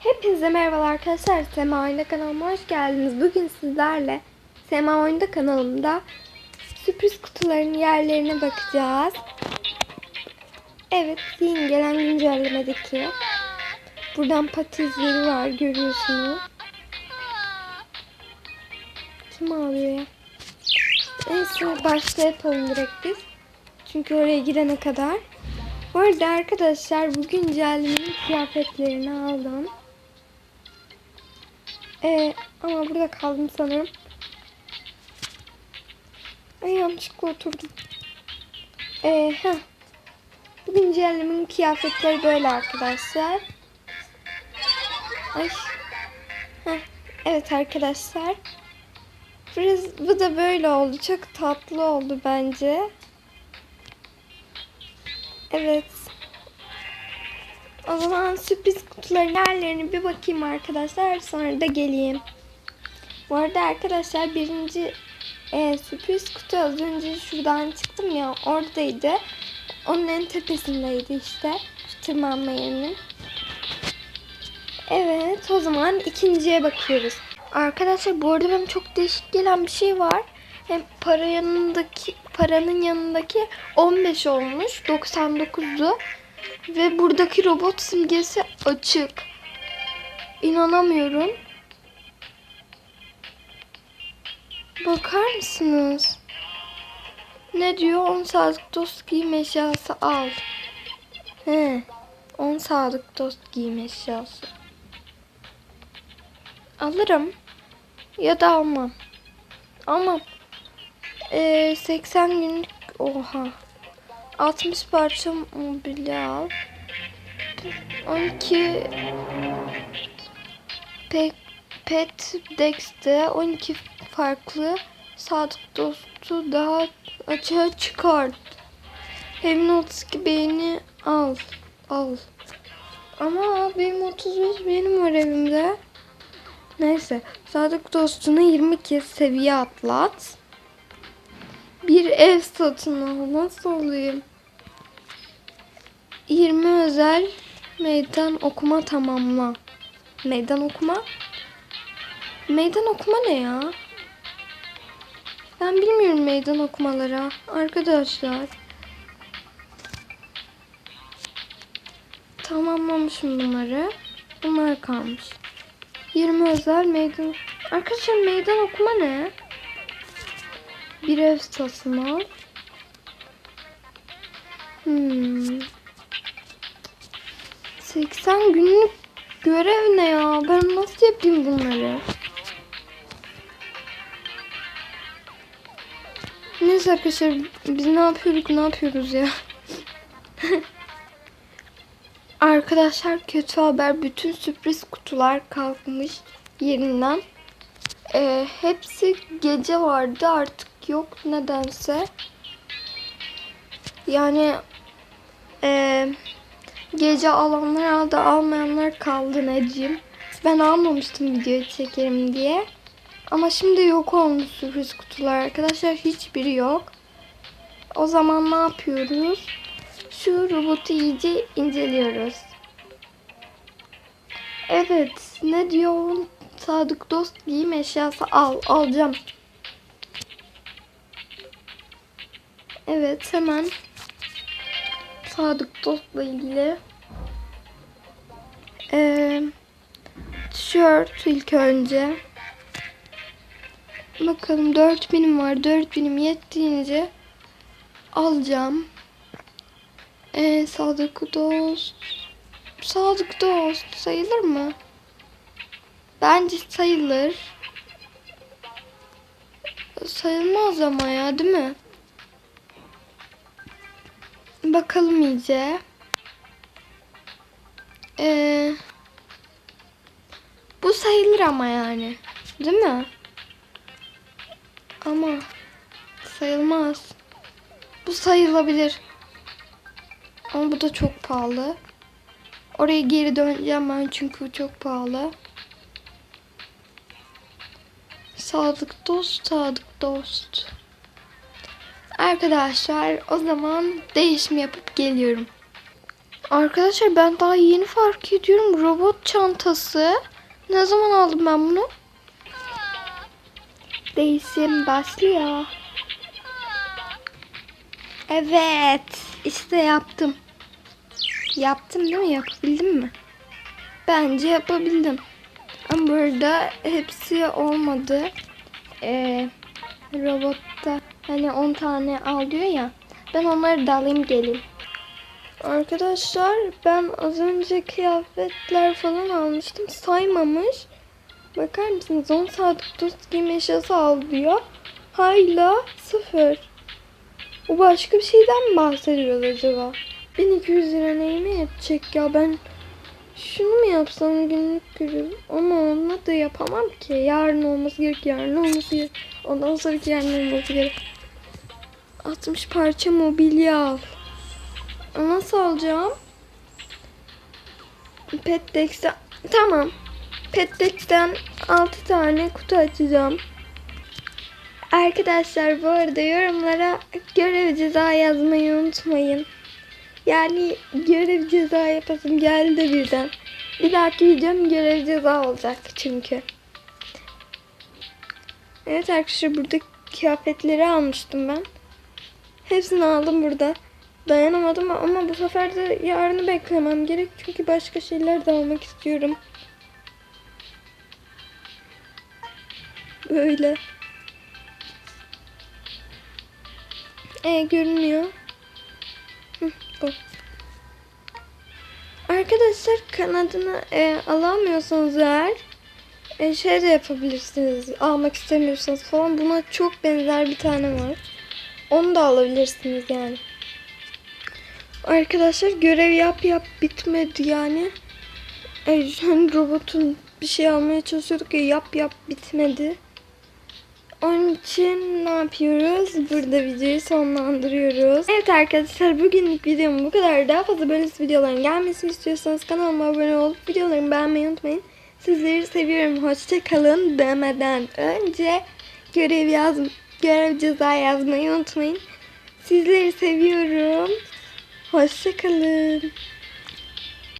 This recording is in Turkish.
Hepinize merhabalar arkadaşlar. Sema Oyunda kanalıma hoş geldiniz. Bugün sizlerle Sema Oyunda kanalımda sürpriz kutuların yerlerine bakacağız. Evet, yeni gelen güncellemedeki. Buradan pati izleri var görüyorsunuz. Kim ağlıyor ya? Neyse başta yapalım direkt biz. Çünkü oraya girene kadar. Bu arada arkadaşlar bu güncellemenin kıyafetlerini aldım. Ee, ama burada kaldım sanırım. Ay yanlışlıkla oturdum. Ee, heh. Bu güncellemenin kıyafetleri böyle arkadaşlar. Ay. Heh. Evet arkadaşlar. Biraz, bu da böyle oldu. Çok tatlı oldu bence. Evet. O zaman sürpriz kutuların yerlerine bir bakayım arkadaşlar. Sonra da geleyim. Bu arada arkadaşlar birinci e, sürpriz kutu az önce şuradan çıktım ya oradaydı. Onun en tepesindeydi işte. Şu tırmanma yerinin. Evet o zaman ikinciye bakıyoruz. Arkadaşlar bu arada benim çok değişik gelen bir şey var. Hem para yanındaki paranın yanındaki 15 olmuş 99'du ve buradaki robot simgesi açık. İnanamıyorum. Bakar mısınız? Ne diyor? 10 sadık dost giyim eşyası al. He. 10 sadık dost giyim eşyası. Alırım. Ya da almam. Almam. Ee, 80 günlük oha. 60 parça mobilya al. 12 pek pet dex'te 12 farklı sadık dostu daha açığa çıkart. Evin 32 beğeni al. Al. Ama benim 35 benim var evimde. Neyse. Sadık dostunu 20 kez seviye atlat. Bir ev satın al. Nasıl olayım? 20 özel meydan okuma tamamla. Meydan okuma? Meydan okuma ne ya? Ben bilmiyorum meydan okumalara. Arkadaşlar. Tamamlamışım bunları. Bunlar kalmış. 20 özel meydan... Arkadaşlar meydan okuma ne? Bir ev satın al. Hmm. 80 günlük görev ne ya? Ben nasıl yapayım bunları? Neyse arkadaşlar biz ne yapıyoruz ne yapıyoruz ya? Arkadaşlar kötü haber bütün sürpriz kutular kalkmış yerinden. Ee, hepsi gece vardı artık yok nedense. Yani e, gece alanlar aldı almayanlar kaldı Necim. Ben almamıştım video çekerim diye. Ama şimdi yok olmuş sürpriz kutular arkadaşlar hiçbiri yok. O zaman ne yapıyoruz? Şu robotu iyice inceliyoruz. Evet ne diyor? Sadık dost giyim eşyası al. Alacağım. Evet hemen Sadık dostla ilgili ee, tişört ilk önce bakalım 4000'im var 4000'im yettiğince alacağım ee, Sadık dost Sadık dost sayılır mı? Bence sayılır. Sayılmaz ama ya değil mi? Bakalım iyice. Ee, bu sayılır ama yani. Değil mi? Ama sayılmaz. Bu sayılabilir. Ama bu da çok pahalı. Oraya geri döneceğim ben çünkü bu çok pahalı. Sadık dost, sadık dost. Arkadaşlar o zaman değişim yapıp geliyorum. Arkadaşlar ben daha yeni fark ediyorum. Robot çantası. Ne zaman aldım ben bunu? Değişim başlıyor. Evet. işte yaptım. Yaptım değil mi? Yapabildim mi? Bence yapabildim. Ama burada hepsi olmadı. Ee, robotta hani 10 tane al diyor ya. Ben onları da alayım geleyim. Arkadaşlar ben az önce kıyafetler falan almıştım. Saymamış. Bakar mısınız? 10 saat dost giyme eşyası al diyor. Hala sıfır. O başka bir şeyden mi bahsediyor acaba? 1200 lira neyime yetecek ya ben şunu mu yapsam günlük görüyorum ama onunla da yapamam ki. Yarın olması gerek, yarın olması gerek. Ondan sonraki yarın olması gerek. 60 parça mobilya al. Nasıl alacağım? Petdex'ten tamam. Petdex'ten 6 tane kutu açacağım. Arkadaşlar bu arada yorumlara görev ceza yazmayı unutmayın. Yani görev ceza yapasım geldi birden. Bir dahaki videom görev ceza olacak çünkü. Evet arkadaşlar burada kıyafetleri almıştım ben. Hepsini aldım burada. Dayanamadım ama bu sefer de yarını beklemem gerek çünkü başka şeyler de almak istiyorum. Böyle. E görünüyor. Hı. Arkadaşlar kanadını e, alamıyorsanız eğer e, şey de yapabilirsiniz. Almak istemiyorsanız falan buna çok benzer bir tane var. Onu da alabilirsiniz yani. Arkadaşlar görev yap yap bitmedi yani. E, hani robotun bir şey almaya çalışıyorduk ya yap yap bitmedi. Onun için ne yapıyoruz? Burada videoyu sonlandırıyoruz. Evet arkadaşlar bugünlük videom bu kadar. Daha fazla böyle videoların gelmesini istiyorsanız kanalıma abone olup videolarımı beğenmeyi unutmayın. Sizleri seviyorum. Hoşçakalın demeden önce görev yaz görev ceza yazmayı unutmayın. Sizleri seviyorum. Hoşçakalın.